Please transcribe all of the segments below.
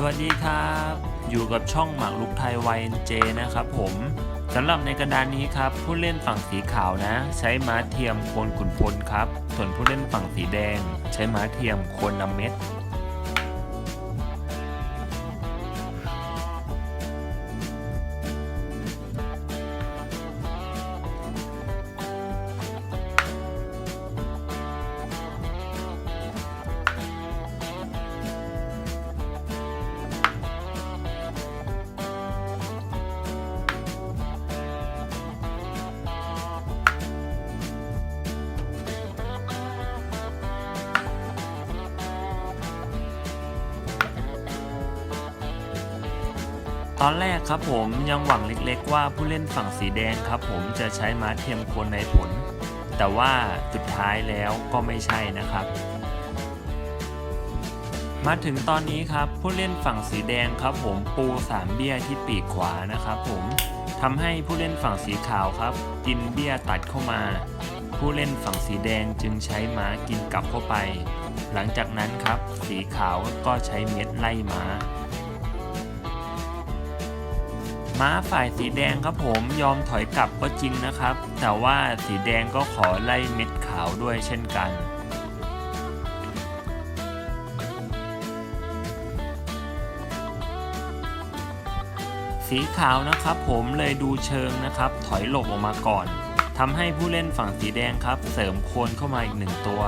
สวัสดีครับ อยู่กับช่องหมากลุกไทย YNJ นะครับผมสำหรับในกระดานนี้ครับ ผู้เล่นฝั่งสีขาวนะ ใช้ม้าเทียมโคนขุนพลครับ ส่วนผู้เล่นฝั่งสีแดง ใช้ม้าเทียมโคนนำเม็ด ตอนแรกครับผมยังหวังเล็กๆว่าผู้เล่นฝั่งสีแดงครับผมจะใช้ม้าเทียมโคนในผล แต่ว่าสุดท้ายแล้วก็ไม่ใช่นะครับ มาถึงตอนนี้ครับผู้เล่นฝั่งสีแดงครับผมปูสามเบี้ยที่ปีกขวานะครับผมทำให้ผู้เล่นฝั่งสีขาวครับ กินเบี้ยตัดเข้ามา ผู้เล่นฝั่งสีแดงจึงใช้ม้ากินกลับเข้าไป หลังจากนั้นครับสีขาวก็ใช้เม็ดไล่ม้า ม้าฝ่ายสีแดงครับผมยอมถอยกลับก็จริงนะครับ แต่ว่าสีแดงก็ขอไล่เม็ดขาวด้วยเช่นกันสีขาวนะครับผมเลยดูเชิงนะครับ ถอยหลบออกมาก่อนทำให้ผู้เล่นฝั่งสีแดงครับ เสริมโคนเข้ามาอีกหนึ่งตัว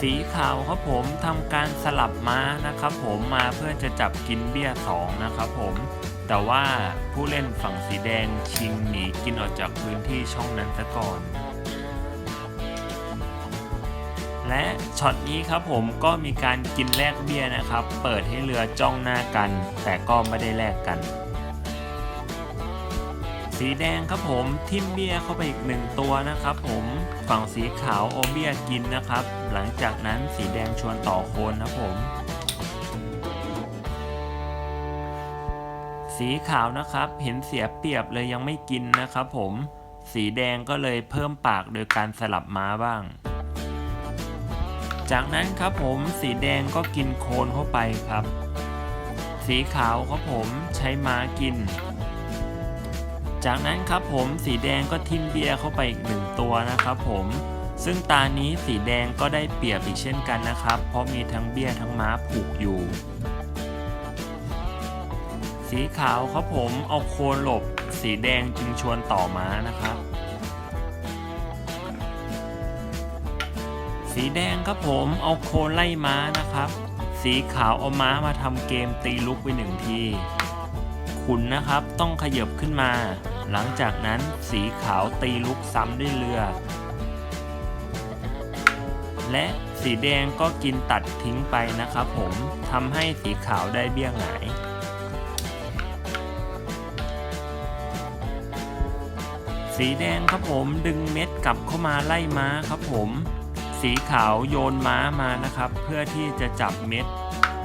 สีขาวครับผมทำการสลับม้านะครับผมมาเพื่อจะจับกินเบี้ยสองนะครับผมแต่ว่าผู้เล่นฝั่งสีแดงชิงหนีกินออกจากพื้นที่ช่องนั้นซะก่อน และช็อตนี้ครับผมก็มีการกินแลกเบี้ยนะครับ เปิดให้เรือจ้องหน้ากัน แต่ก็ไม่ได้แลกกัน สีแดงครับผมทิมเบียเข้าไปอีกหนึ่งตัวนะครับผมฝั่งสีขาวโอเบียกินนะครับ หลังจากนั้นสีแดงชวนต่อโคนนะผมสีขาวนะครับเห็นเสียเปรียบเลยยังไม่กินนะครับผมสีแดงก็เลยเพิ่มปากโดยการสลับม้าบ้าง จากนั้นครับผมสีแดงก็กินโคนเข้าไปครับ สีขาวครับผมใช้ม้ากิน จากนั้นครับผมสีแดงก็ทิมเบียร์เข้าไปอีกหนึ่งตัวนะครับผมซึ่งตานี้สีแดงก็ได้เปรียบอีกเช่นกันนะครับ เพราะมีทั้งเบี้ยทั้งม้าผูกอยู่ สีขาวครับผมเอาโคนหลบ สีแดงจึงชวนต่อม้านะครับ สีแดงครับผมเอาโคนไล่ม้านะครับ สีขาวเอาม้ามาทำเกมตีลุกไปหนึ่งที ขุนนะครับต้องขยับขึ้นมา หลังจากนั้นสีขาวตีลุกซ้ำด้วยเรือ และสีแดงก็กินตัดทิ้งไปนะครับผมทำให้สีขาวได้เบี้ยหงายสีแดงครับผมดึงเม็ดกลับเข้ามาไล่ม้าครับผม สีขาวโยนม้ามานะครับ เพื่อที่จะจับเม็ด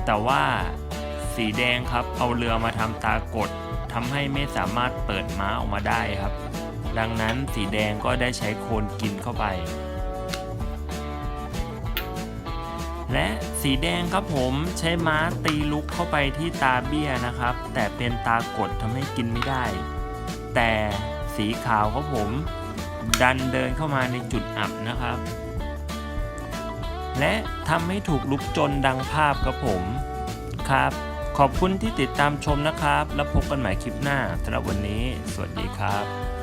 แต่ว่าสีแดงครับเอาเรือมาทำตากด ทำให้ไม่สามารถเปิดม้าออกมาได้ครับ ดังนั้นสีแดงก็ได้ใช้โคนกินเข้าไป และสีแดงครับผมใช้ม้าตีลุกเข้าไปที่ตาเบี้ยนะครับ แต่เป็นตากดทำให้กินไม่ได้ แต่สีขาวครับผม ดันเดินเข้ามาในจุดอับนะครับ และทำให้ถูกลุกจนดังภาพครับผมครับ ขอบคุณที่ติดตามชมนะครับ แล้วพบกันใหม่คลิปหน้าสำหรับวันนี้ สวัสดีครับ